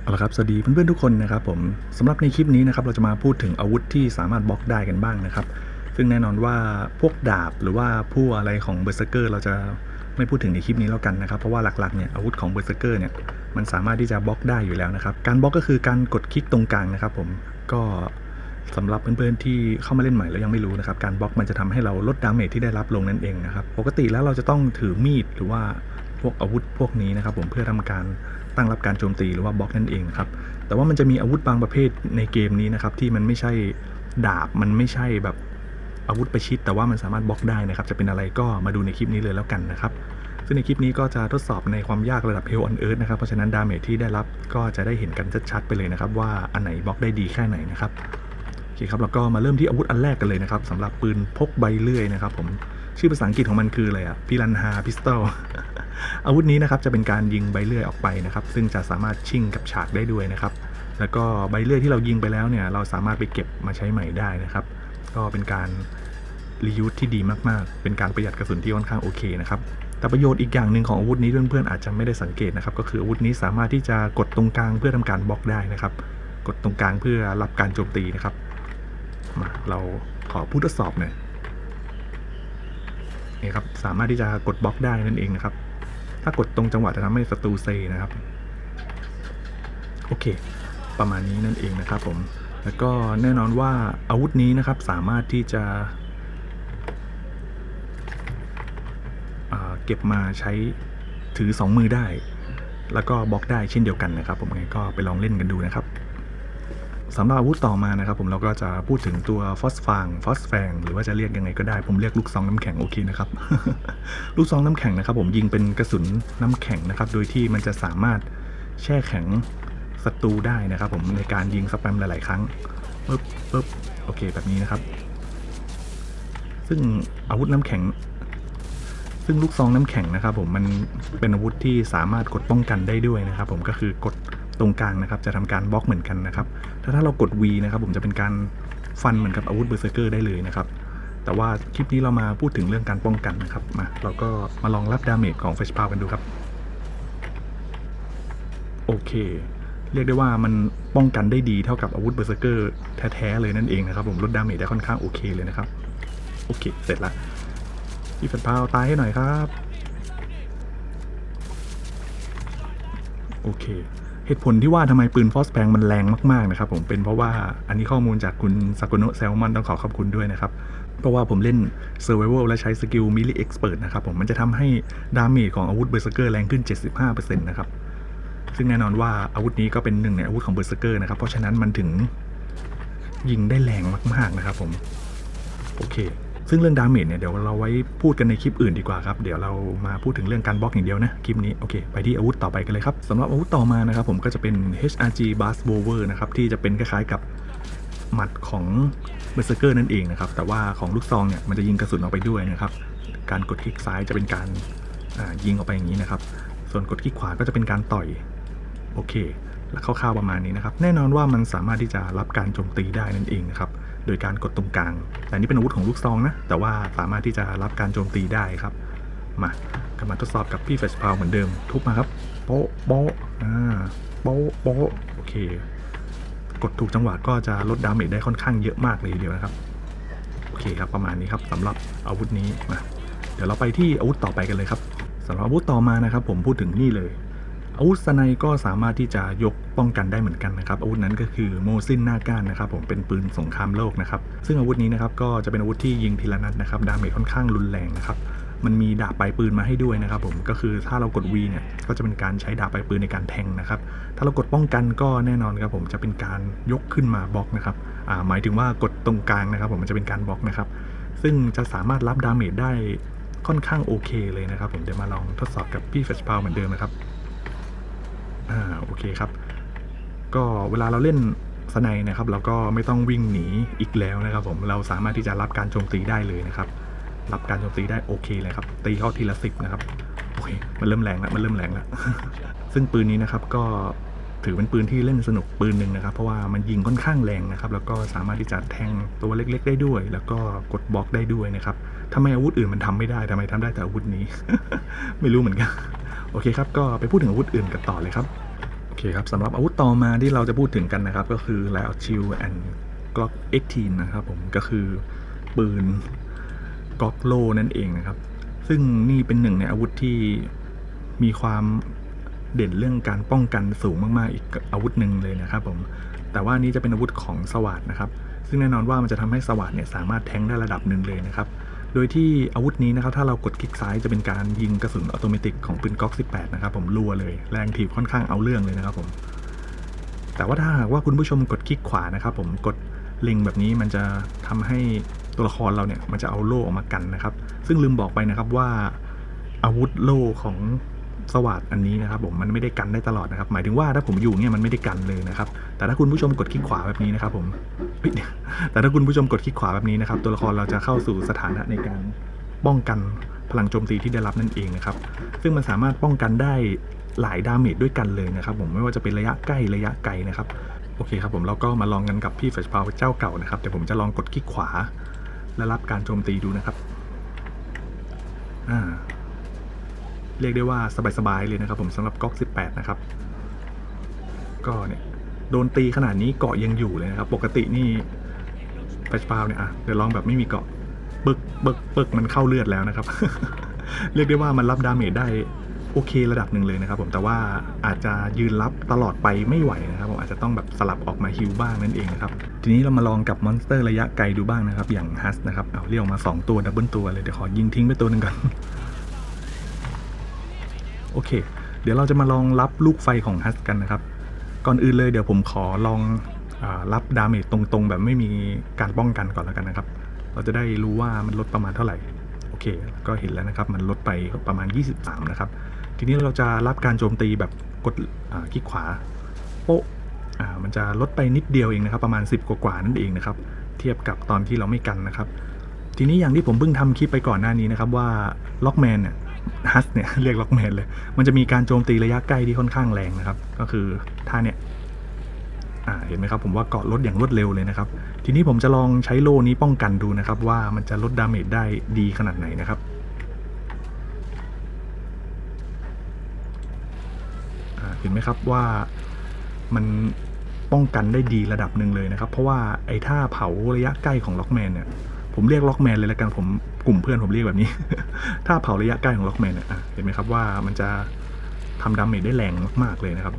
เอาละครับ สวัสดีเพื่อนๆทุกคนนะครับผมสำหรับในคลิปนี้นะครับเราจะมาพูดถึงอาวุธที่สามารถบล็อกได้กันบ้างนะครับ ซึ่งแน่นอนว่าพวกดาบหรือว่าผู้อะไรของเบอร์เซอร์เกอร์เราจะไม่พูดถึงในคลิปนี้แล้วกันนะครับ เพราะว่าหลักๆเนี่ยอาวุธของเบอร์เซอร์เกอร์เนี่ยมันสามารถที่จะบล็อกได้อยู่แล้วนะครับ การบล็อกก็คือการกดคลิกตรงกลางนะครับ ผมก็สำหรับเพื่อนๆที่เข้ามาเล่นใหม่แล้วยังไม่รู้นะครับ การบล็อกมันจะทำให้เราลดดาเมจที่ได้รับลงนั่นเองนะครับ ปกติแล้วเราจะต้องถือมีดหรือว่า พวกอาวุธพวกนี้นะครับผมเพื่อทำการตั้งรับการโจมตีหรือว่าบล็อกนั่นเองครับแต่ว่ามันจะมีอาวุธบางประเภทในเกมนี้นะครับที่มันไม่ใช่ดาบมันไม่ใช่แบบอาวุธประชิด แต่ว่ามันสามารถบล็อกได้นะครับ จะเป็นอะไรก็มาดูในคลิปนี้เลยแล้วกันนะครับ ซึ่งในคลิปนี้ก็จะทดสอบในความยากระดับ Hell on Earth นะครับ เพราะฉะนั้นดาเมจที่ได้รับก็จะได้เห็นกันชัดๆไปเลยนะครับ ว่าอันไหนบล็อกได้ดีแค่ไหนนะครับโอเคครับแล้วก็มาเริ่มที่อาวุธอันแรกกันเลยนะครับสำหรับปืนพกใบเลื่อยนะครับ ผมชื่อภาษาอังกฤษของมันคืออะไรอะพิรันฮาพิสตอล อาวุธนี้นะครับจะเป็นการยิงใบเลื่อยออกไปนะครับ ซึ่งจะสามารถชิ่งกับฉากได้ด้วยนะครับ แล้วก็ใบเลื่อยที่เรายิงไปแล้วเนี่ยเราสามารถไปเก็บมาใช้ใหม่ได้นะครับ ก็เป็นการรียูสที่ดีมากๆ เป็นการประหยัดกระสุนที่ค่อนข้างโอเคนะครับแต่ประโยชน์อีกอย่างหนึ่งของอาวุธนี้เพื่อนๆอาจจะไม่ได้สังเกตนะครับ ก็คืออาวุธนี้สามารถที่จะกดตรงกลางเพื่อทำการบล็อกได้นะครับ กดตรงกลางเพื่อรับการโจมตีนะครับมาเราขอผู้ทดสอบหน่อยนี่ครับสามารถที่จะกดบล็อกได้นั่นเองนะครับ ถ้ากดตรงจังหวะจะทำให้ศัตรูเซนะครับ โอเค ประมาณนี้นั่นเองนะครับผม แล้วก็แน่นอนว่าอาวุธนี้นะครับสามารถที่จะเก็บมาใช้ถือ 2 มือได้ แล้วก็บล็อกได้เช่นเดียวกันนะครับ ผมก็ไปลองเล่นกันดูนะครับ สำหรับอาวุธต่อมานะครับผมเราก็จะพูดถึงตัวฟอสฟางฟอสแฟงหรือว่าจะเรียกยังไงก็ได้ ผมเรียกลูกซองน้ำแข็งโอเคนะครับ ลูกซองน้ำแข็งนะครับ ผมยิงเป็นกระสุนน้ำแข็งนะครับ โดยที่มันจะสามารถแช่แข็งศัตรูได้นะครับ ผมในการยิงสแปมหลาย ๆ ครั้งปึ๊บปึ๊บโอเคแบบนี้นะครับ ซึ่งอาวุธน้ำแข็ง ซึ่งลูกซองน้ำแข็งนะครับ ผมมันเป็นอาวุธที่สามารถกดป้องกันได้ด้วยนะครับ ผมก็คือกด ตรงกลางนะครับจะทำการบล็อกเหมือนกันนะครับถ้าถ้าเรากด V นะครับผมจะเป็นการฟันเหมือนกับอาวุธเบอร์เซอร์เกอร์ได้เลยนะครับแต่ว่าคลิปนี้เรามาพูดถึงเรื่องการป้องกันนะครับมาเราก็มาลองรับดาเมจของเฟชพาวกันดูครับโอเค เรียกได้ว่ามันป้องกันได้ดีเท่ากับอาวุธเบอร์เซอร์เกอร์แท้ๆเลยนั่นเองนะครับผมลดดาเมจได้ค่อนข้างโอเคเลยนะครับโอเค เสร็จละพี่เฟชพาวตายให้หน่อยครับโอเค เหตุผลที่ว่าทำไมปืนฟอสแพงมันแรงมากๆนะครับผมเป็นเพราะว่าอันนี้ข้อมูลจากคุณซากุโนะแซลมอนต้องขอขอบคุณด้วยนะครับ เพราะว่าผมเล่น Survival และใช้สกิลมิลลิเอ็กซ์เพนะครับผมมันจะทำให้ดาเมจของอาวุธเบอร์เซอร์เกอร์แรงขึ้น 75%นะครับซึ่งแน่นอนว่าอาวุธนี้ก็เป็นหนึ่งในอาวุธของเบอร์เซอร์เกอร์นะครับเพราะฉะนั้นมันถึงยิงได้แรงมากๆนะครับผมโอเค ซึ่งเรื่องดาเมจเนี่ยเดี๋ยวเราไว้พูดกันในคลิปอื่นดีกว่าครับ เดี๋ยวเรามาพูดถึงเรื่องการบล็อกอย่างเดียวนะ คลิปนี้ โอเค ไปที่อาวุธต่อไปกันเลยครับสำหรับอาวุธต่อมานะครับผมก็จะเป็น HRG Blast Bower นะครับที่จะเป็นคล้ายๆกับหมัดของเบอร์เซอร์เกอร์นั่นเองนะครับ แต่ว่าของลูกซองเนี่ยมันจะยิงกระสุนออกไปด้วยนะครับ การกดคลิกซ้ายจะเป็นการยิงออกไปอย่างนี้นะครับ ส่วนกดคลิกขวาก็จะเป็นการต่อย โอเค แล้วคร่าวๆประมาณนี้นะครับ แน่นอนว่ามันสามารถที่จะรับการโจมตีได้นั่นเองนะครับ โดยการกดตรงกลาง แต่นี่เป็นอาวุธของลูกซองนะ แต่ว่าสามารถที่จะรับการโจมตีได้ครับ มาก็มาทดสอบกับพี่เฟสพาวเหมือนเดิม ทุบมาครับ โป๊ะโป๊ะอ่าโป๊ะโป๊ะโอเค กดถูกจังหวะก็จะลดดาเมจได้ค่อนข้างเยอะมากเลยทีเดียวนะครับ โอเคครับประมาณนี้ครับสำหรับอาวุธนี้มาเดี๋ยวเราไปที่อาวุธต่อไปกันเลยครับสำหรับอาวุธต่อมานะครับ ผมพูดถึงนี่เลย อาวุธสไนก็สามารถที่จะยกป้องกันได้เหมือนกันนะครับอาวุธนั้นก็คือโมซินหน้าก้านนะครับผมเป็นปืนสงครามโลกนะครับซึ่งอาวุธนี้นะครับก็จะเป็นอาวุธที่ยิงทีละนัดนะครับดาเมจค่อนข้างรุนแรงนะครับมันมีดาบปลายปืนมาให้ด้วยนะครับผมก็คือถ้าเรากด V เนี่ยก็จะเป็นการใช้ดาบปลายปืนในการแทงนะครับถ้าเรากดป้องกันก็แน่นอนครับผมจะเป็นการยกขึ้นมาบล็อกนะครับหมายถึงว่ากดตรงกลางนะครับ ผมมันจะเป็นการบล็อกนะครับซึ่งจะสามารถรับดาเมจได้ค่อนข้างโอเคเลยนะครับผมเดี๋ยวมาลองทดสอบกับพี่เฟชพาวเหมือนเดิมนะครับ อ่าโอเคครับ ก็เวลาเราเล่นสไนนะครับ เราก็ไม่ต้องวิ่งหนีอีกแล้วนะครับ ผมเราสามารถที่จะรับการโจมตีได้เลยนะครับ รับการโจมตีได้โอเคเลยครับ ตีเข้าทีละสิบนะครับโอเคมันเริ่มแรงแล้วมันเริ่มแรงแล้วซึ่งปืนนี้นะครับก็ถือเป็นปืนที่เล่นสนุกปืนหนึ่งนะครับ เพราะว่ามันยิงค่อนข้างแรงนะครับ แล้วก็สามารถที่จะแทงตัวเล็ก ๆ ได้ด้วย แล้วก็กดบล็อกได้ด้วยนะครับทำไมอาวุธอื่นมันทำไม่ได้ทำไมทำได้แต่อาวุธนี้ ไม่รู้เหมือนกัน โอเคครับก็ไปพูดถึงอาวุธอื่นกันต่อเลยครับโอเคครับสำหรับอาวุธต่อมาที่เราจะพูดถึงกันนะครับ ก็คือ l ล o Shield and Glock 18นะครับผมก็คือปืน Glock l o นั่นเองนะครับ ซึ่งนี่เป็นหนึ่งในอาวุธที่มีความเด่นเรื่องการป้องกันสูงมาก ๆ อีกอาวุธหนึ่งเลยนะครับผม แต่ว่านี่จะเป็นอาวุธของสวัสดนะครับ ซึ่งแน่นอนว่ามันจะทำให้สวัสดเนี่ยสามารถแทงได้ระดับหนึ่งเลยนะครับ โดยที่อาวุธนี้นะครับถ้าเรากดคลิกซ้ายจะเป็นการยิงกระสุนอัตโนมัติของปืนก๊อก 18 นะครับผมรัวเลยแรงถีบค่อนข้างเอาเรื่องเลยนะครับผมแต่ว่าถ้าหากว่าคุณผู้ชมกดคลิกขวานะครับผมกดเล็งแบบนี้มันจะทำให้ตัวละครเราเนี่ยมันจะเอาโล่ออกมากันนะครับ ซึ่งลืมบอกไปนะครับว่าอาวุธโล่ของ สวัสดอันนี้นะครับผมมันไม่ได้กันได้ตลอดนะครับ หมายถึงว่าถ้าผมอยู่เนี่ยมันไม่ได้กันเลยนะครับ แต่ถ้าคุณผู้ชมกดคลิกขวาแบบนี้นะครับผมแต่ถ้าคุณผู้ชมกดคลิกขวาแบบนี้นะครับ ตัวละครเราจะเข้าสู่สถานะในการป้องกันพลังโจมตีที่ได้รับนั่นเองนะครับ ซึ่งมันสามารถป้องกันได้หลายดาเมจด้วยกันเลยนะครับผมไม่ว่าจะเป็นระยะใกล้ระยะไกลนะครับโอเคครับผมเราก็มาลองกันกับพี่แฟชพาวเจ้าเก่านะครับเดี๋ยวผมจะลองกดคลิกขวา และรับการโจมตีดูนะครับอ่า เรียกได้ว่าสบายๆเลยนะครับผมสำหรับก๊อก 18 นะครับ ก็เนี่ยโดนตีขนาดนี้เกาะยังอยู่เลยนะครับ ปกตินี่แฟชพาวเนี่ยอะเดี๋ยวลองแบบไม่มีเกาะปึกปึกปึกมันเข้าเลือดแล้วนะครับ เรียกได้ว่ามันรับดาเมจได้โอเคระดับหนึ่งเลยนะครับ ผมแต่ว่าอาจจะยืนรับตลอดไปไม่ไหวนะครับผมอาจจะต้องแบบสลับออกมาฮิวบ้างนั่นเองนะครับทีนี้เรามาลองกับมอนสเตอร์ระยะไกลดูบ้างนะครับ อย่างฮัสนะครับเอาเรียกออกมา 2 ตัวดับเบิลตัวเลยเดี๋ยวขอยิงทิ้งไปตัวหนึ่งก่อน โอเค เดี๋ยวเราจะมาลองรับลูกไฟของฮัสกันนะครับ ก่อนอื่นเลยเดี๋ยวผมขอลองอรับดาเมจตรงๆ แบบไม่มีการป้องกันก่อนแล้วกันนะครับ เราจะได้รู้ว่ามันลดประมาณเท่าไหร่ โอเค ก็เห็นแล้วนะครับ มันลดไปประมาณ 23 นะครับ ทีนี้เราจะรับการโจมตีแบบกดคลิกขวา โป๊ะมันจะลดไปนิดเดียวเองนะครับ ประมาณ 10 กว่าๆนั่นเองนะครับ เทียบกับตอนที่เราไม่กันนะครับทีนี้อย่างที่ผมเพิ่งทำคลิปไปก่อนหน้านี้นะครับว่าล็อกแมนเนี่ย ฮัสเนี่ยเรียกล็อกแมนเลย มันจะมีการโจมตีระยะใกล้ที่ค่อนข้างแรงนะครับ ก็คือท่าเนี่ยเห็นไหมครับผมว่าเกาะลดอย่างรวดเร็วเลยนะครับ ทีนี้ผมจะลองใช้โล่นี้ป้องกันดูนะครับ ว่ามันจะลดดาเมจได้ดีขนาดไหนนะครับเห็นไหมครับว่ามันป้องกันได้ดีระดับหนึ่งเลยนะครับ เพราะว่าไอ้ท่าเผาระยะใกล้ของล็อกแมนเนี่ยผมเรียกล็อกแมนเลยแล้วกันผม กลุ่มเพื่อนผมเรียกแบบนี้ ถ้าเผาระยะใกล้ของล็อกแมนเนี่ยเห็นไหมครับว่ามันจะทำดาเมจได้แรงมากๆเลยนะครับ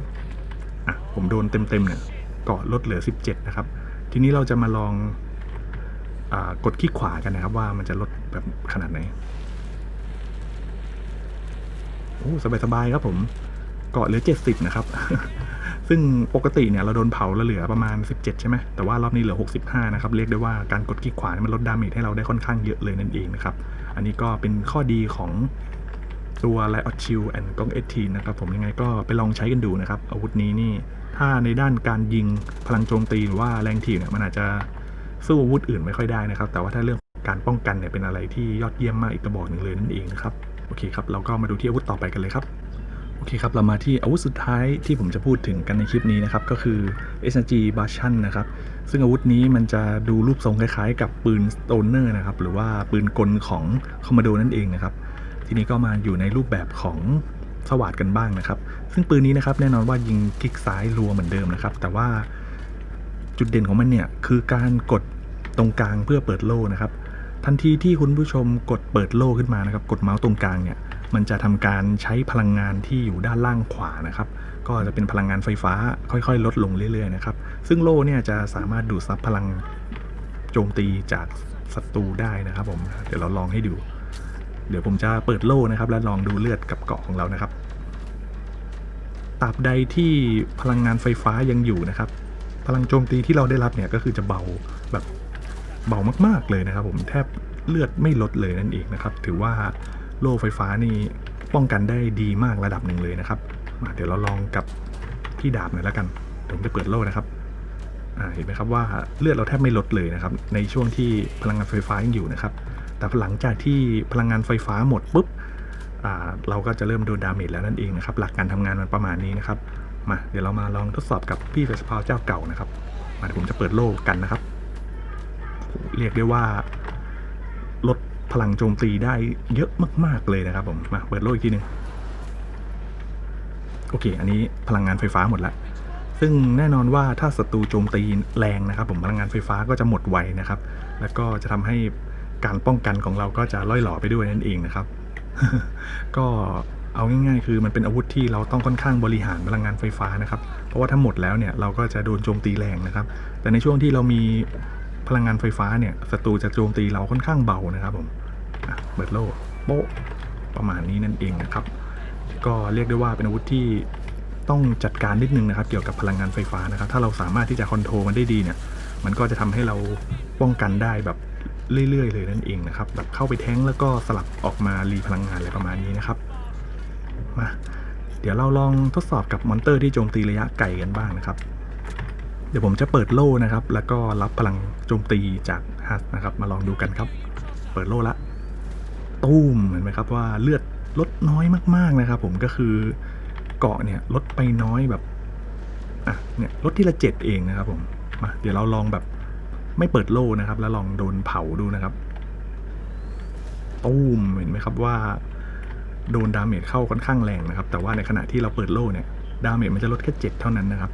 อะผมโดนเต็มๆเนี่ยเกาะลดเหลือ 17 นะครับ ทีนี้เราจะมาลองอกดคลิกขวากันนะครับ ว่ามันจะลดแบบขนาดไหนโอ้สบายๆครับผมเกาะเหลือ 70 นะครับ ซึ่งปกติเนี่ยเราโดนเผาแล้วเหลือประมาณ 17 ใช่ไหมแต่ว่ารอบนี้เหลือ 65 นะครับ เรียกได้ว่าการกดคลิกขวาเนี่ยมันลดดาเมจให้เราได้ค่อนข้างเยอะเลยนั่นเองนะครับ อันนี้ก็เป็นข้อดีของตัว l i o t Shield and g o n 18นะครับผมยังไงก็ไปลองใช้กันดูนะครับ อาวุธนี้นี่ ถ้าในด้านการยิงพลังโจมตีหรือว่าแรงถีบเนี่ยมันอาจจะสู้อาวุธอื่นไม่ค่อยได้นะครับ แต่ว่าถ้าเรื่องการป้องกันเนี่ยเป็นอะไรที่ยอดเยี่ยมมากอีกกระบอกหนึ่งเลยนั่นเองนะครับโอเคครับเราก็มาดูที่อาวุธต่อไปกันเลยครับ โอเคครับ เรามาที่อาวุธสุดท้ายที่ผมจะพูดถึงกันในคลิปนี้นะครับ ก็คือ SNG b a s h a n นะครับ ซึ่งอาวุธนี้มันจะดูรูปทรงคล้ายๆ กับปืน Stoner นะครับ หรือว่าปืนกลของ Commando นั่นเองนะครับ ทีนี้ก็มาอยู่ในรูปแบบของสวัสดกันบ้างนะครับ ซึ่งปืนนี้นะครับแน่นอนว่ายิงคลิกซ้ายรัวเหมือนเดิมนะครับ แต่ว่าจุดเด่นของมันเนี่ยคือการกดตรงกลางเพื่อเปิดโล่นะครับ ทันทีที่คุณผู้ชมกดเปิดโล่ขึ้นมานะครับ กดเมาส์ตรงกลางเนี่ย มันจะทำการใช้พลังงานที่อยู่ด้านล่างขวานะครับ ก็จะเป็นพลังงานไฟฟ้าค่อยๆ ลดลงเรื่อยๆนะครับ ซึ่งโล่เนี่ยจะสามารถดูดซับพลังโจมตีจากศัตรูได้นะครับผมเดี๋ยวเราลองให้ดู เดี๋ยวผมจะเปิดโล่นะครับ และลองดูเลือดกับเกาะของเรานะครับตราบใดที่พลังงานไฟฟ้ายังอยู่นะครับ พลังโจมตีที่เราได้รับเนี่ยก็คือจะเบาแบบเบามาก ๆเลยนะครับ ผมแทบเลือดไม่ลดเลยนั่นเองนะครับ ถือว่า โล่ไฟฟ้านี่ป้องกันได้ดีมากระดับหนึ่งเลยนะครับมาเดี๋ยวเราลองกับที่ดาบหน่อยแล้วกันผมจะเปิดโล่นะครับเห็นไหมครับว่าเลือดเราแทบไม่ลดเลยนะครับ ในช่วงที่พลังงานไฟฟ้ายังอยู่นะครับ แต่หลังจากที่พลังงานไฟฟ้าหมดปุ๊บเราก็จะเริ่มโดนดาเมจแล้วนั่นเองนะครับ หลักการทำงานมันประมาณนี้นะครับ มาเดี๋ยวเรามาลองทดสอบกับพี่เฟสพาวเจ้าเก่านะครับมาเดี๋ยวผมจะเปิดโล่กันนะครับ เรียกได้ว่า พลังโจมตีได้เยอะมาก ๆ เลยนะครับผมมาเปิดโล่อีกทีหนึ่งโอเค อันนี้พลังงานไฟฟ้าหมดล้วซึ่งแน่นอนว่าถ้าศัตรูโจมตีแรงนะครับผมพลังงานไฟฟ้าก็จะหมดไวนะครับ แล้วก็จะทำให้การป้องกันของเราก็จะล่อยหล่อไปด้วยนั่นเองนะครับ ก็เอาง่ายๆ คือมันเป็นอาวุธที่เราต้องค่อนข้างบริหารพลังงานไฟฟ้านะครับ เพราะว่าถ้าหมดแล้วเนี่ยเราก็จะโดนโจมตีแรงนะครับ แต่ในช่วงที่เรามี พลังงานไฟฟ้าเนี่ยศัตรูจะโจมตีเราค่อนข้างเบานะครับผมเบิดโล่โป๊ะประมาณนี้นั่นเองนะครับ ก็เรียกได้ว่าเป็นอาวุธที่ต้องจัดการนิดนึงนะครับ เกี่ยวกับพลังงานไฟฟ้านะครับ ถ้าเราสามารถที่จะคอนโทรลมันได้ดีเนี่ย มันก็จะทำให้เราป้องกันได้แบบเรื่อยๆ เลยนั่นเองนะครับ แบบเข้าไปแท้งแล้วก็สลับออกมารีพลังงานอะไรประมาณนี้นะครับ มา เดี๋ยวเราลองทดสอบกับมอนเตอร์ที่โจมตีระยะไกลกันบ้างนะครับ ดี๋ยวผมจะเปิดโล่นะครับ แล้วก็รับพลังโจมตีจากฮัสนะครับ มาลองดูกันครับ เปิดโล่ละตู้มเห็นไหมครับว่าเลือดลดน้อยมากๆนะครับ ผมก็คือเกาะเนี่ยลดไปน้อยแบบอะเนี่ยลดที่ละเจ็ดเองนะครับ ผมมาเดี๋ยวเราลองแบบไม่เปิดโล่นะครับ แล้วลองโดนเผาดูนะครับตู้มเห็นไหมครับว่าโดนดาเมจเข้าค่อนข้างแรงนะครับ แต่ว่าในขณะที่เราเปิดโล่เนี่ยดาเมจมันจะลดแค่เจ็ดเท่านั้นนะครับ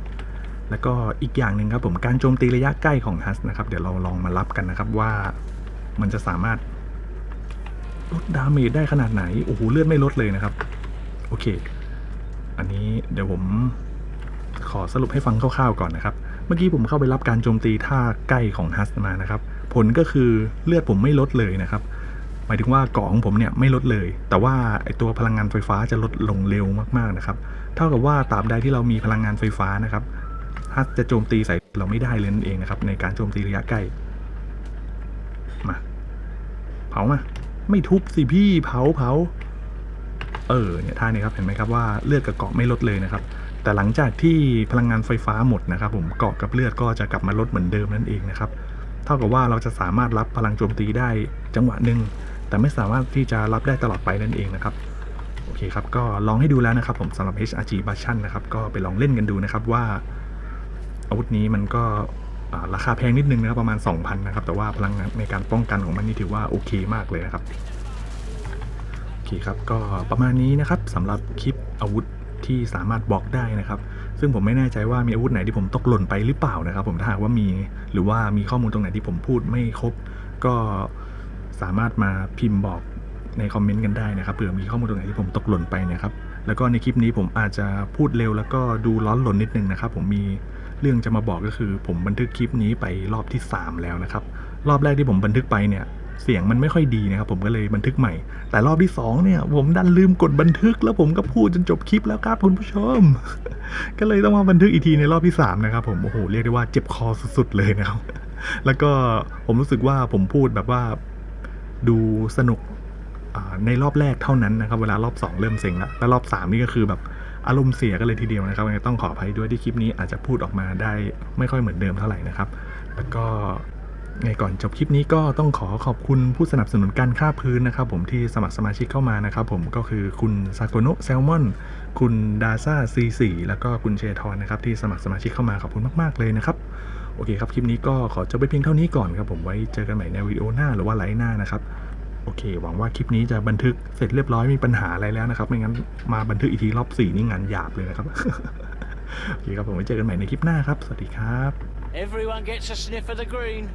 แล้วก็อีกอย่างหนึ่งครับผมการโจมตีระยะใกล้ของฮัสนะครับ เดี๋ยวเราลองมารับกันนะครับว่ามันจะสามารถลดดาเมจได้ขนาดไหน โอ้โห เลือดไม่ลดเลยนะครับ โอเค อันนี้เดี๋ยวผมขอสรุปให้ฟังคร่าวๆก่อนนะครับ เมื่อกี้ผมเข้าไปรับการโจมตีท่าใกล้ของฮัสมานะครับ ผลก็คือเลือดผมไม่ลดเลยนะครับ หมายถึงว่าเกาะของผมเนี่ยไม่ลดเลย แต่ว่าไอตัวพลังงานไฟฟ้าจะลดลงเร็วมากๆนะครับ เท่ากับว่าตราบใดที่เรามีพลังงานไฟฟ้านะครับ ฮัสจะโจมตีใส่เราไม่ได้เลยนั่นเองนะครับ ในการโจมตีระยะใกล้ มา เผามา ไม่ทุบสิพี่เผาเผา เออเนี่ยท่านี้ครับเห็นไหมครับว่าเลือดกับเกาะไม่ลดเลยนะครับ แต่หลังจากที่พลังงานไฟฟ้าหมดนะครับ ผมเกาะกับเลือดก็จะกลับมาลดเหมือนเดิมนั่นเองนะครับ เท่ากับว่าเราจะสามารถรับพลังโจมตีได้จังหวะหนึ่งแต่ไม่สามารถที่จะรับได้ตลอดไปนั่นเองนะครับโอเคครับก็ลองให้ดูแล้วนะครับผมสำหรับ HRG b a s h a n นะครับก็ไปลองเล่นกันดูนะครับว่า อาวุธนี้มันก็ราคาแพงนิดนึงนะครับประมาณ 2,000 นะครับ แต่ว่าพลังงานในการป้องกันของมันนี่ถือว่าโอเคมากเลยนะครับโอเคครับก็ประมาณนี้นะครับสำหรับคลิปอาวุธที่สามารถบอกได้นะครับ ซึ่งผมไม่แน่ใจว่ามีอาวุธไหนที่ผมตกหล่นไปหรือเปล่านะครับ ผมถ้าหากว่ามีหรือว่ามีข้อมูลตรงไหนที่ผมพูดไม่ครบ ก็สามารถมาพิมพ์บอกในคอมเมนต์กันได้นะครับเผื่อมีข้อมูลตรงไหนที่ผมตกหล่นไปนะครับ แล้วก็ในคลิปนี้ผมอาจจะพูดเร็ว แล้วก็ดูร้อนหล่นนิดนึงนะครับ ผมมี เรื่องจะมาบอกก็คือผมบันทึกคลิปนี้ไปรอบที่ 3 แล้วนะครับ รอบแรกที่ผมบันทึกไปเนี่ยเสียงมันไม่ค่อยดีนะครับ ผมก็เลยบันทึกใหม่ แต่รอบที่2เนี่ย ผมดันลืมกดบันทึกแล้วผมก็พูดจนจบคลิปแล้วครับคุณผู้ชม ก็เลยต้องมาบันทึกอีกทีในรอบที่ 3 นะครับ ผมโอ้โหเรียกได้ว่าเจ็บคอสุดๆเลยนะครับ แล้วก็ผมรู้สึกว่าผมพูดแบบว่าดูสนุกในรอบแรกเท่านั้นนะครับ เวลารอบ 2 เริ่มเซ็งแล้วแล้วรอบ 3 นี่ก็คือแบบ อารมณ์เสียกันเลยทีเดียวนะครับต้องขออภัยด้วยที่คลิปนี้อาจจะพูดออกมาได้ไม่ค่อยเหมือนเดิมเท่าไหร่นะครับ แล้วก็ไงก่อนจบคลิปนี้ก็ต้องขอขอบคุณผู้สนับสนุนการค่าพื้นนะครับ ผมที่สมัครสมาชิกเข้ามานะครับ ผมก็คือคุณซาโกโนะแซลมอนคุณดาซ่าซีสีแล้วก็คุณเชทอนนะครับที่สมัครสมาชิกเข้ามาขอบคุณมาก ๆ เลยนะครับ โอเคครับ คลิปนี้ก็ขอจบไปเพียงเท่านี้ก่อนครับผมไว้เจอกันใหม่ในวิดีโอหน้าหรือว่าไลฟ์หน้านะครับ โอเค หวังว่าคลิปนี้จะบันทึกเสร็จเรียบร้อยไม่มีปัญหาอะไรแล้วนะครับ ไม่งั้นมาบันทึกอีกทีรอบสี่นี่งานหยาบเลยนะครับ โอเคครับผมไว้เจอกันใหม่ในคลิปหน้าครับ สวัสดีครับ Everyone gets a sniff of the green.